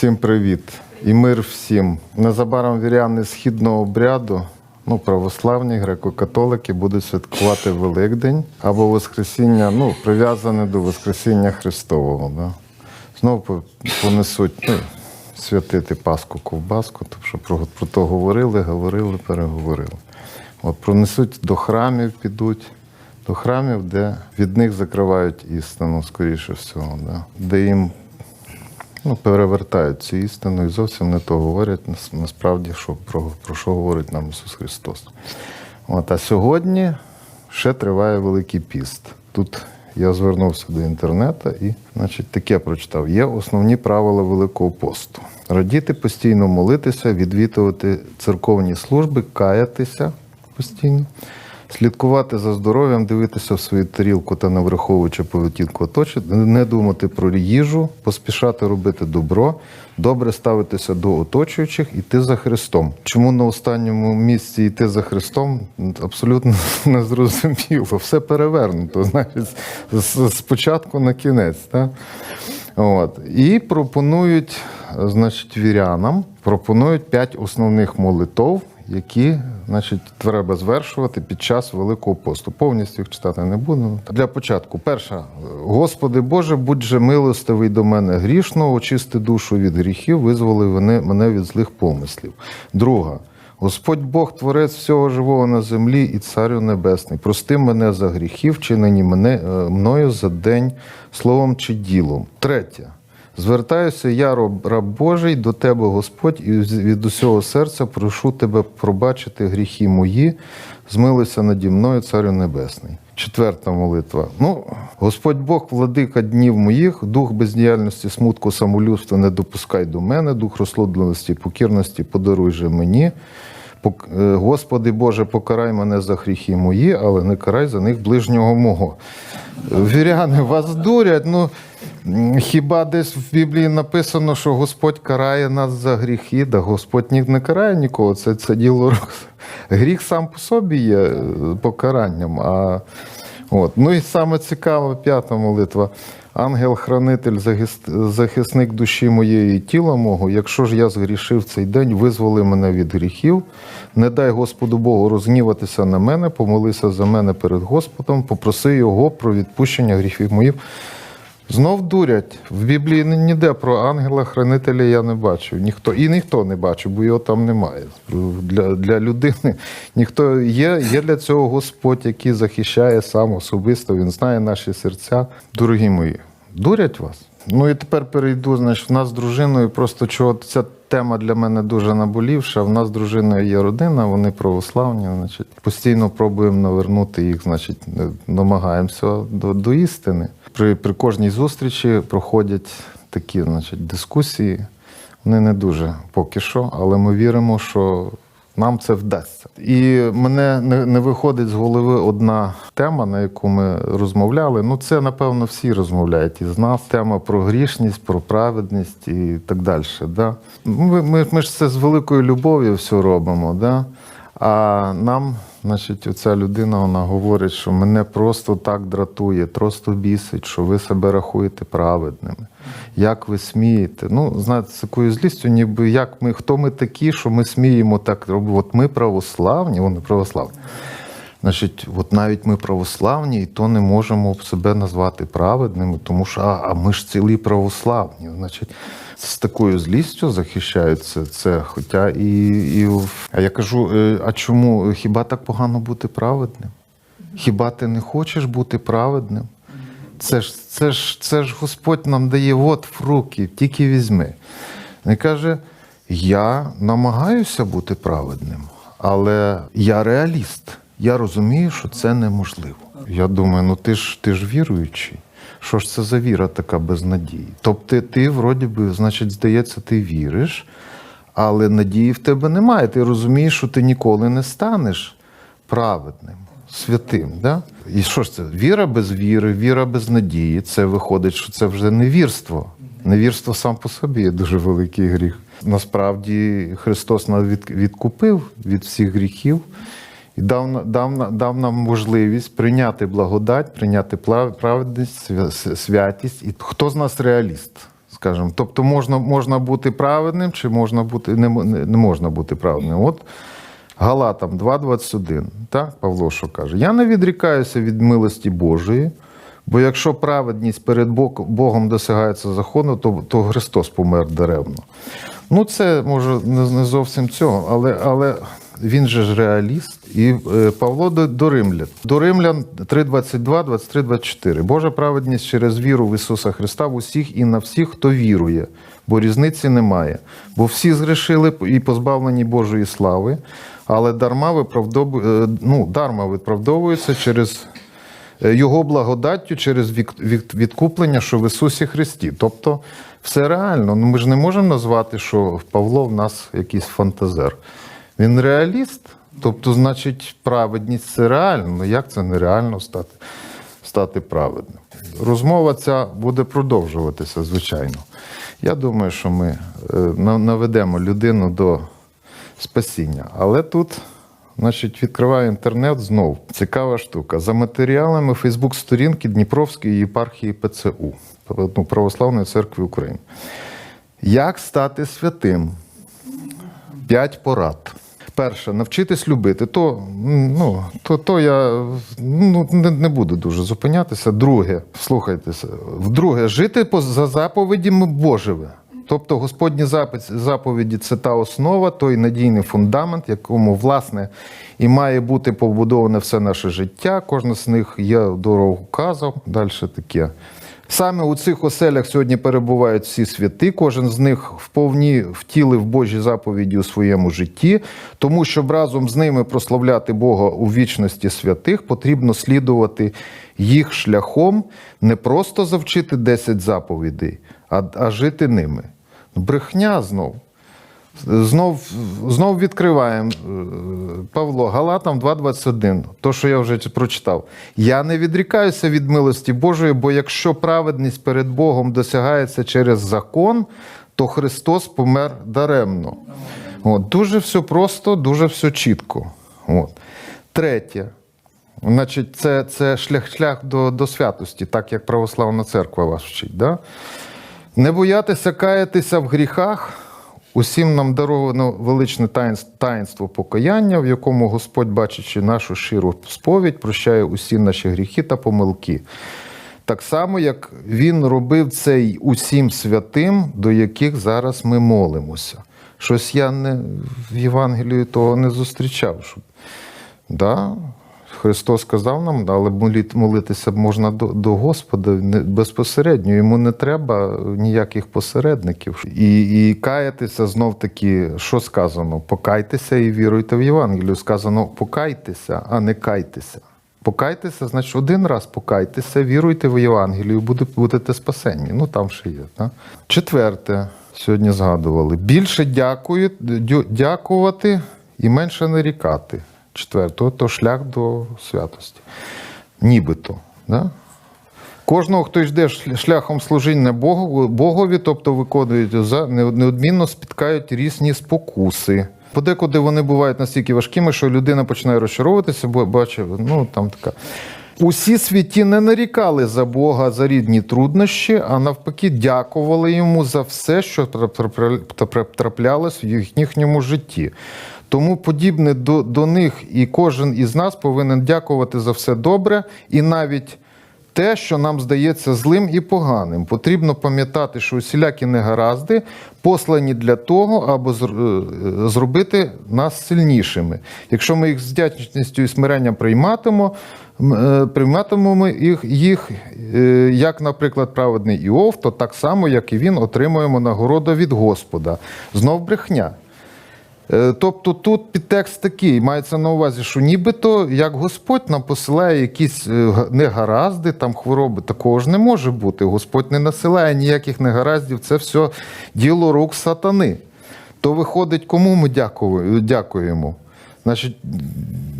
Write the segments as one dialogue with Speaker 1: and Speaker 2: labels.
Speaker 1: Всім привіт і мир всім. Незабаром віряни східного обряду, ну, православні, греко-католики будуть святкувати Великдень або Воскресіння, ну, прив'язане до Воскресіння Христового. Да? Знову понесуть ну, святити Пасху ковбаску, тому що про, про то говорили, говорили, переговорили. От пронесуть до храмів, підуть. До храмів, де від них закривають істину, скоріше всього, да? де їм ну, перевертають цю істину і зовсім не то говорять насправді, що, про, про що говорить нам Ісус Христос. От, а сьогодні ще триває Великий піст. Тут я звернувся до інтернету і значить, таке прочитав. Є основні правила Великого посту. Радіти постійно молитися, відвідувати церковні служби, каятися постійно. Слідкувати за здоров'ям, дивитися в свою тарілку та не враховуючи поведінку оточення, не думати про їжу, поспішати робити добро, добре ставитися до оточуючих, іти за Христом. Чому на останньому місці йти за Христом? Абсолютно не зрозуміло. Все перевернуто, значить, спочатку на кінець. Так? От. І пропонують, значить, вірянам, пропонують п'ять основних молитов, які значить, треба звершувати під час Великого посту. Повністю їх читати не буду. Для початку, перша, Господи Боже, будь же милостивий до мене грішного, очисти душу від гріхів, визволи мене від злих помислів. Друга. Господь Бог, творець всього живого на землі і царю небесний, прости мене за гріхи, вчинені мене, е, мною за день словом чи ділом. Третє. Звертаюся, я раб, раб Божий до тебе, Господь, і від усього серця прошу тебе пробачити гріхи мої, змилися наді мною, Царю Небесний. Четверта молитва. Ну, Господь Бог, владика днів моїх, дух бездіяльності, смутку, самолюбства не допускай до мене, дух розслабленості, покірності подаруй же мені. Е, Господи Боже, покарай мене за гріхи мої, але не карай за них ближнього мого. Віряни, вас дурять. Ну хіба десь в Біблії написано, що Господь карає нас за гріхи? Да Господь ні- не карає нікого. Це, це діло. Гріх сам по собі є е, покаранням. А От. Ну і саме цікава п'ята молитва. Ангел-хранитель, захисник душі моєї і тіла мого, якщо ж я згрішив цей день, визволи мене від гріхів, не дай Господу Богу розгніватися на мене, помолися за мене перед Господом, попроси Його про відпущення гріхів моїх. Знов дурять. В Біблії ні- ніде про ангела-хранителя я не бачив. Ніхто, і ніхто не бачив, бо його там немає. Для, для людини ніхто є, є для цього Господь, який захищає сам особисто, він знає наші серця. Дорогі мої, дурять вас. Ну і тепер перейду. Значить, в нас з дружиною просто чого ця тема для мене дуже наболівша. В нас з дружиною є родина, вони православні. Значить, постійно пробуємо навернути їх, значить, намагаємося до, до істини. При, при кожній зустрічі проходять такі, значить, дискусії. Вони не дуже поки що, але ми віримо, що нам це вдасться. І мене не, не виходить з голови одна тема, на яку ми розмовляли. Ну, це, напевно, всі розмовляють із нас. Тема про грішність, про праведність і так далі. Да? Ми, ми, ми ж це з великою любов'ю все робимо. Да? А нам, значить, оця людина вона говорить, що мене просто так дратує, просто бісить, що ви себе рахуєте праведними. Як ви смієте? Ну, знаєте, з такою злістю, ніби як ми, хто ми такі, що ми сміємо так робити. От ми православні, вони православні. Значить, от навіть ми православні, і то не можемо себе назвати праведними, тому що а, а ми ж цілі православні. Значить, з такою злістю захищаються це. Хоча і, і а я кажу: е, а чому хіба так погано бути праведним? Хіба ти не хочеш бути праведним? Це ж, це ж, це ж Господь нам дає от в руки, тільки візьми. Він каже: я намагаюся бути праведним, але я реаліст. Я розумію, що це неможливо. Я думаю, ну ти ж ти ж віруючий. Що ж це за віра така без надії? Тобто ти, вроді би, значить, здається, ти віриш, але надії в тебе немає. Ти розумієш, що ти ніколи не станеш праведним, святим. Да? І що ж це? Віра без віри, віра без надії. Це виходить, що це вже невірство. Невірство сам по собі є дуже великий гріх. Насправді Христос нас відкупив від всіх гріхів і дав, дав, дав нам можливість прийняти благодать, прийняти праведність, святість. І хто з нас реаліст? скажімо. Тобто можна, можна бути праведним, чи можна бути, не, не, можна бути праведним. От Галатам 2.21, так, Павло що каже: Я не відрікаюся від милості Божої, бо якщо праведність перед Бог- Богом досягається закону, то, то Христос помер даремно. Ну, це може не зовсім цього, але, але він же ж реаліст. І е, Павло до, Римлян. До Римлян 3.22, 23, 24. Божа праведність через віру в Ісуса Христа в усіх і на всіх, хто вірує, бо різниці немає. Бо всі згрішили і позбавлені Божої слави, але дарма виправдову, е, ну, дарма виправдовуються через е, його благодаттю через відкуплення, що в Ісусі Христі. Тобто все реально. Ну, ми ж не можемо назвати, що Павло в нас якийсь фантазер. Він реаліст. Тобто, значить, праведність це реально. Ну як це нереально стати, стати праведним? Розмова ця буде продовжуватися, звичайно. Я думаю, що ми е, наведемо людину до спасіння. Але тут, значить, відкриваю інтернет знов. Цікава штука. За матеріалами Фейсбук-сторінки Дніпровської єпархії ПЦУ, ну, Православної церкви України. Як стати святим? П'ять порад. Перше, навчитись любити. То, ну, то, то я ну, не, не буду дуже зупинятися. Друге, слухайтеся. Вдруге, жити по, за заповідями Божими. Тобто Господні заповіді це та основа, той надійний фундамент, якому, власне, і має бути побудоване все наше життя. Кожна з них є указав. Далі таке. Саме у цих оселях сьогодні перебувають всі святи, кожен з них вповні втілив Божі заповіді у своєму житті, тому щоб разом з ними прославляти Бога у вічності святих, потрібно слідувати їх шляхом, не просто завчити 10 заповідей, а, а жити ними. Брехня знов. Знов, знов відкриваємо е, Павло Галатам 2.21, то, що я вже прочитав. Я не відрікаюся від милості Божої, бо якщо праведність перед Богом досягається через закон, то Христос помер даремно. От, дуже все просто, дуже все чітко. От. Третє. Значить, це, це шлях, шлях до, до святості, так як православна церква вас вчить. Да? Не боятися каятися в гріхах. Усім нам даровано величне таїнство покаяння, в якому Господь, бачачи нашу щиру сповідь, прощає усі наші гріхи та помилки. Так само, як Він робив це й усім святим, до яких зараз ми молимося. Щось я не, в Євангелії того не зустрічав. Щоб, да, Христос сказав нам, але молитися можна до, до Господа безпосередньо. Йому не треба ніяких посередників. І, і каятися знов таки, що сказано? Покайтеся і віруйте в Євангелію. Сказано покайтеся, а не кайтеся. Покайтеся, значить, один раз покайтеся, віруйте в Євангелію, буде- будете спасенні. Ну там ще є. Так? Четверте, сьогодні згадували. Більше дякую, дякувати і менше нарікати. Четверте, то шлях до святості. Нібито. Да? Кожного, хто йде шляхом служіння Богові, тобто виконують неодмінно спіткають різні спокуси. Подекуди вони бувають настільки важкими, що людина починає розчаровуватися, бо бачить, ну там така. Усі святі не нарікали за Бога за рідні труднощі, а навпаки, дякували йому за все, що трапля- трапля- траплялось в їхньому житті. Тому подібне до, до них і кожен із нас повинен дякувати за все добре і навіть те, що нам здається злим і поганим. Потрібно пам'ятати, що усілякі негаразди послані для того, аби е, зробити нас сильнішими. Якщо ми їх з вдячністю і смиренням прийматимо, е, прийматимемо їх, їх е, як, наприклад, праведний Іов, то так само, як і він, отримуємо нагороду від Господа. Знов брехня. Е, Тобто тут підтекст такий, мається на увазі, що нібито як Господь нам посилає якісь е, негаразди, там хвороби, такого ж не може бути. Господь не насилає ніяких негараздів, це все діло рук сатани. То виходить, кому ми дякуємо? Значить,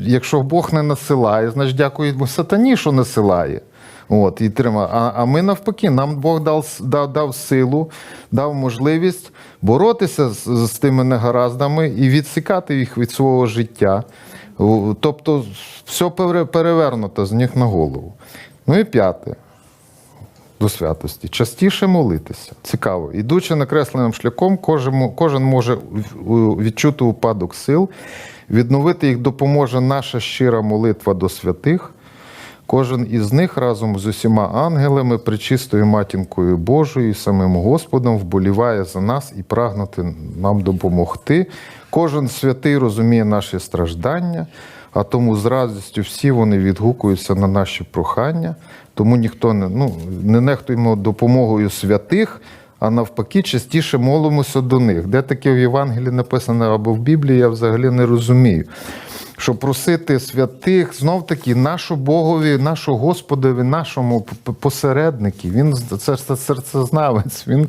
Speaker 1: якщо Бог не насилає, значить дякуємо сатані, що насилає. От, і трима. А, а ми навпаки, нам Бог дав, дав, дав силу, дав можливість боротися з, з тими негараздами і відсікати їх від свого життя. Тобто все перевернуто з них на голову. Ну і п'яте. до святості, частіше молитися. Цікаво. Ідучи накресленим шляхом, кожен, кожен може відчути упадок сил, відновити їх допоможе наша щира молитва до святих. Кожен із них разом з усіма ангелами, причистою матінкою Божою, самим Господом вболіває за нас і прагнути нам допомогти. Кожен святий розуміє наші страждання, а тому з радістю всі вони відгукуються на наші прохання. Тому ніхто не, ну, не нехтуємо допомогою святих, а навпаки, частіше молимося до них. Де таке в Євангелії написано або в Біблії, я взагалі не розумію що просити святих знов таки нашу Богові, нашу Господові, нашому посереднику. Він це серцезнавець. Він,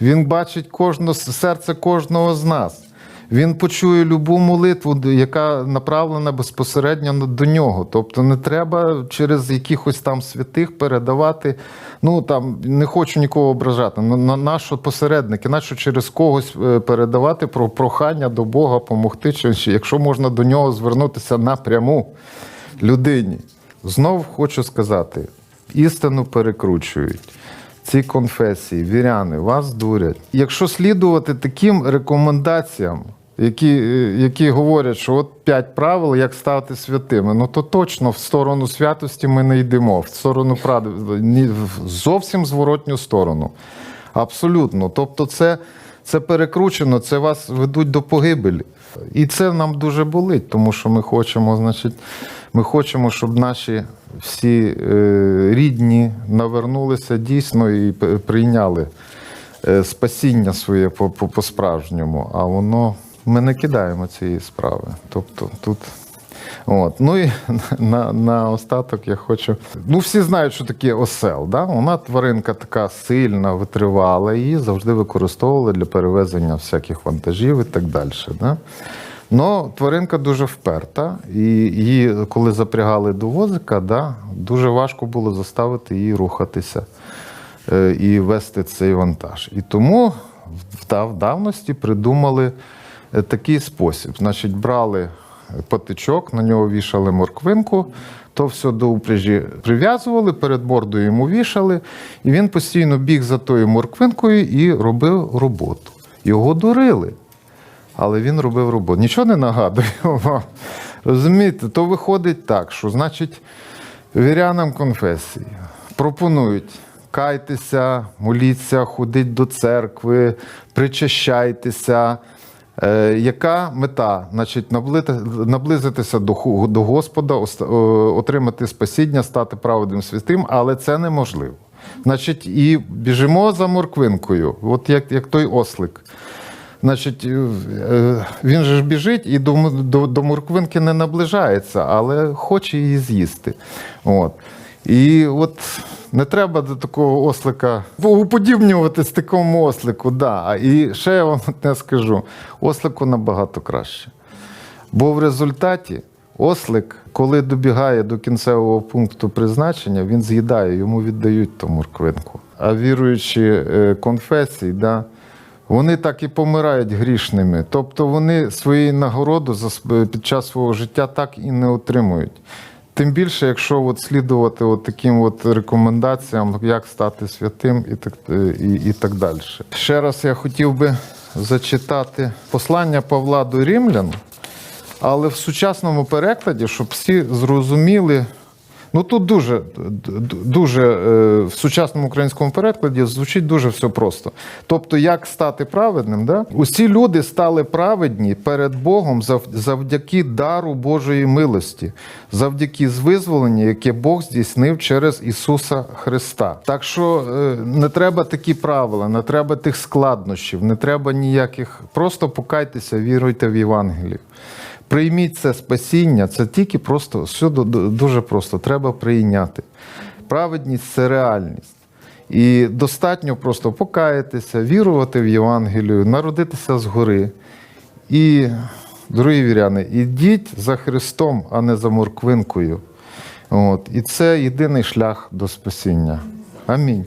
Speaker 1: він бачить кожне серце кожного з нас. Він почує любу молитву, яка направлена безпосередньо до нього. Тобто не треба через якихось там святих передавати. Ну там не хочу нікого ображати. На, на наші посередники, нащо через когось е, передавати про прохання до Бога помогти, чи якщо можна до нього звернутися напряму людині. Знов хочу сказати: істину перекручують. Ці конфесії, віряни, вас дурять. Якщо слідувати таким рекомендаціям, які, е, які говорять, що от п'ять правил, як стати святими, ну то точно в сторону святості ми не йдемо, в сторону правди, в зовсім зворотню сторону. Абсолютно. Тобто, це, це перекручено, це вас ведуть до погибелі. І це нам дуже болить, тому що ми хочемо, значить, ми хочемо, щоб наші всі е, рідні навернулися дійсно і прийняли е, спасіння своє по- по- по-справжньому. А воно ми не кидаємо цієї справи. Тобто тут. От. Ну і на, на остаток я хочу. Ну, всі знають, що таке осел. Да? Вона тваринка така сильна, витривала, її завжди використовували для перевезення всяких вантажів і так далі. Да? Ну, тваринка дуже вперта, і її, коли запрягали до возика, да, дуже важко було заставити її рухатися е, і вести цей вантаж. І тому в дав- в давності придумали такий спосіб. Значить, брали патичок, на нього вішали морквинку, то все до упряжі прив'язували, перед бордою йому вішали, і він постійно біг за тою морквинкою і робив роботу. Його дурили. Але він робив роботу. Нічого не нагадує вам. Розумієте, то виходить так, що значить вірянам конфесії пропонують кайтеся, моліться, ходіть до церкви, причащайтеся. Е, яка мета? Значить, наблизитися до, до Господа, отримати спасіння, стати праведним святим, але це неможливо. Значить, і біжимо за морквинкою, от як, як той ослик. Значить, е, він же ж біжить і до, до, до морквинки не наближається, але хоче її з'їсти. От. І от не треба до такого ослика уподібнюватись такому ослику. Да. І ще я вам не скажу: ослику набагато краще. Бо в результаті ослик, коли добігає до кінцевого пункту призначення, він з'їдає, йому віддають ту морквинку. А віруючі е, конфесії, да, вони так і помирають грішними. Тобто вони своєї нагороди під час свого життя так і не отримують. Тим більше, якщо от слідувати от таким от рекомендаціям, як стати святим і так, е, і, і так далі. Ще раз я хотів би зачитати послання Павла до Рімлян, але в сучасному перекладі, щоб всі зрозуміли. Ну тут дуже, дуже е, в сучасному українському перекладі звучить дуже все просто. Тобто, як стати праведним? Да? Усі люди стали праведні перед Богом завдяки дару Божої милості, завдяки звизволенню, яке Бог здійснив через Ісуса Христа. Так що е, не треба такі правила, не треба тих складнощів, не треба ніяких. Просто покайтеся, віруйте в Євангелію. Прийміть це спасіння, це тільки просто все ду- ду- дуже просто. Треба прийняти. Праведність це реальність. І достатньо просто покаятися, вірувати в Євангелію, народитися згори. І, дорогі віряни, ідіть за Христом, а не за морквинкою. От. І це єдиний шлях до спасіння. Амінь.